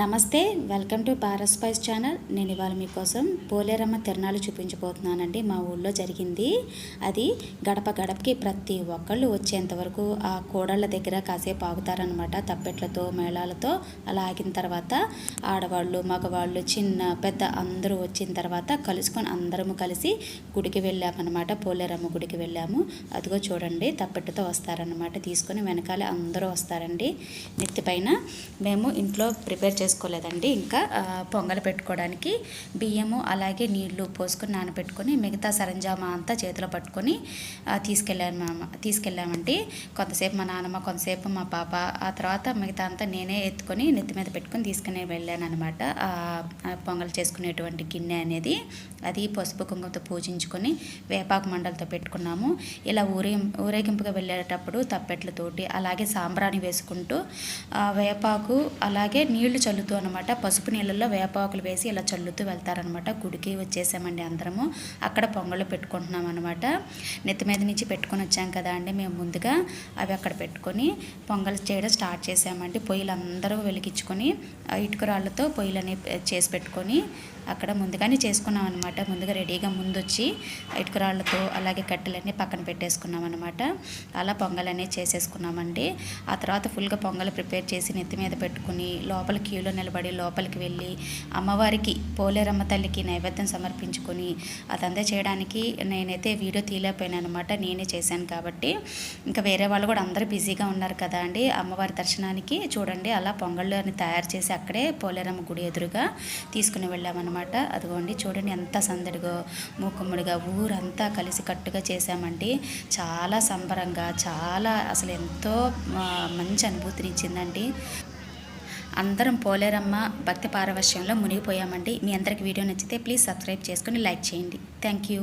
నమస్తే welcome to Paras spice channel. నేను ఇవాళ మీకోసం పోలేరమ్మ తిరణాలు చూపించబోతున్నానండి. మా ఊళ్ళో జరిగింది. అది గడప గడపకి ప్రతి ఒక్కళ్ళు వచ్చేంత వరకు ఆ కోడళ్ళ దగ్గర కాసేపు ఆగుతారనమాట తప్పెట్లతో మేళాలతో అలా ఆగిన తర్వాత ఆడవాళ్ళు మగవాళ్ళు చిన్న పెద్ద అందరూ వచ్చిన తర్వాత కలుసుకొని అందరము కలిసి గుడికి వెళ్ళామన్నమాట. పోలేరమ్మ గుడికి వెళ్ళాము. అదిగో చూడండి తప్పెట్టుతో వస్తారనమాట తీసుకొని వెనకాలే అందరూ వస్తారండి. నెత్తిపైన మేము ఇంట్లో ప్రిపేర్ చేసుకోలేదండి. ఇంకా పొంగలు పెట్టుకోవడానికి బియ్యము అలాగే నీళ్ళు పోసుకొని నానబెట్టుకొని మిగతా సరంజామా అంతా చేతిలో పట్టుకొని తీసుకెళ్ళాను మా తీసుకెళ్ళామండి. కొంతసేపు మా నాన్నమ్మ కొంతసేపు మా పాప ఆ తర్వాత మిగతా అంతా నేనే ఎత్తుకొని నెత్తి మీద పెట్టుకొని తీసుకుని వెళ్ళాను అనమాట పొంగల్ చేసుకునేటువంటి గిన్నె అనేది అది పసుపు కుంకుమతో పూజించుకొని వేపాకు మండలతో పెట్టుకున్నాము. ఇలా ఊరే ఊరేగింపుగా వెళ్ళేటప్పుడు తప్పెట్లతోటి అలాగే సాంబ్రాణి వేసుకుంటూ వేపాకు అలాగే నీళ్ళు చల్లుతూ అనమాట పసుపు నీళ్ళల్లో వేపాకులు వేసి ఇలా చల్లుతూ వెళ్తారనమాట గుడికి వచ్చేసామండి అందరము. అక్కడ పొంగళ్ళు పెట్టుకుంటున్నాం అనమాట నెత్తి మీద నుంచి పెట్టుకొని వచ్చాం కదా అండి మేము ముందుగా. అవి అక్కడ పెట్టుకొని పొంగల్ చేయడం స్టార్ట్ చేసామండి. పొయ్యిలు అందరూ వెలిగించుకొని ఆ ఇటుక రాళ్ళతో చేసి పెట్టుకొని అక్కడ ముందుగానే చేసుకున్నాం అనమాట ముందుగా రెడీగా ముందు వచ్చి ఇటుక రాళ్ళతో అలాగే కట్టెలన్నీ పక్కన పెట్టేసుకున్నాం అనమాట అలా పొంగల్ అనేది చేసేసుకున్నామండి. ఆ తర్వాత ఫుల్గా పొంగల్ ప్రిపేర్ చేసి నెత్తి మీద పెట్టుకుని లోపల క్యూలో నిలబడి లోపలికి వెళ్ళి అమ్మవారికి పోలేరమ్మ తల్లికి నైవేద్యం సమర్పించుకొని అదంతా చేయడానికి నేనైతే వీడియో తీయలేకపోయాను అనమాట నేనే చేశాను కాబట్టి. ఇంకా వేరే వాళ్ళు కూడా అందరూ బిజీగా ఉన్నారు కదా అండి. అమ్మవారి దర్శనానికి చూడండి అలా పొంగళ్ళు అని తయారు చేసి అక్కడే పోలేరమ్మ గుడి ఎదురుగా తీసుకుని వెళ్ళామన్నమాట. అదిగోండి చూడండి ఎంత సందడిగా మూకుమ్మడిగా ఊరంతా కలిసి కట్టుగా చేశామండి. చాలా సంబరంగా చాలా అసలు ఎంతో మంచి మంచి అనుభూతినిచ్చిందండి. అందరం పోలేరమ్మ భక్తి పారవశ్యంలో మునిగిపోయామండి. మీ అందరికి వీడియో నచ్చితే ప్లీజ్ సబ్స్క్రైబ్ చేసుకుని లైక్ చేయండి. Thank you.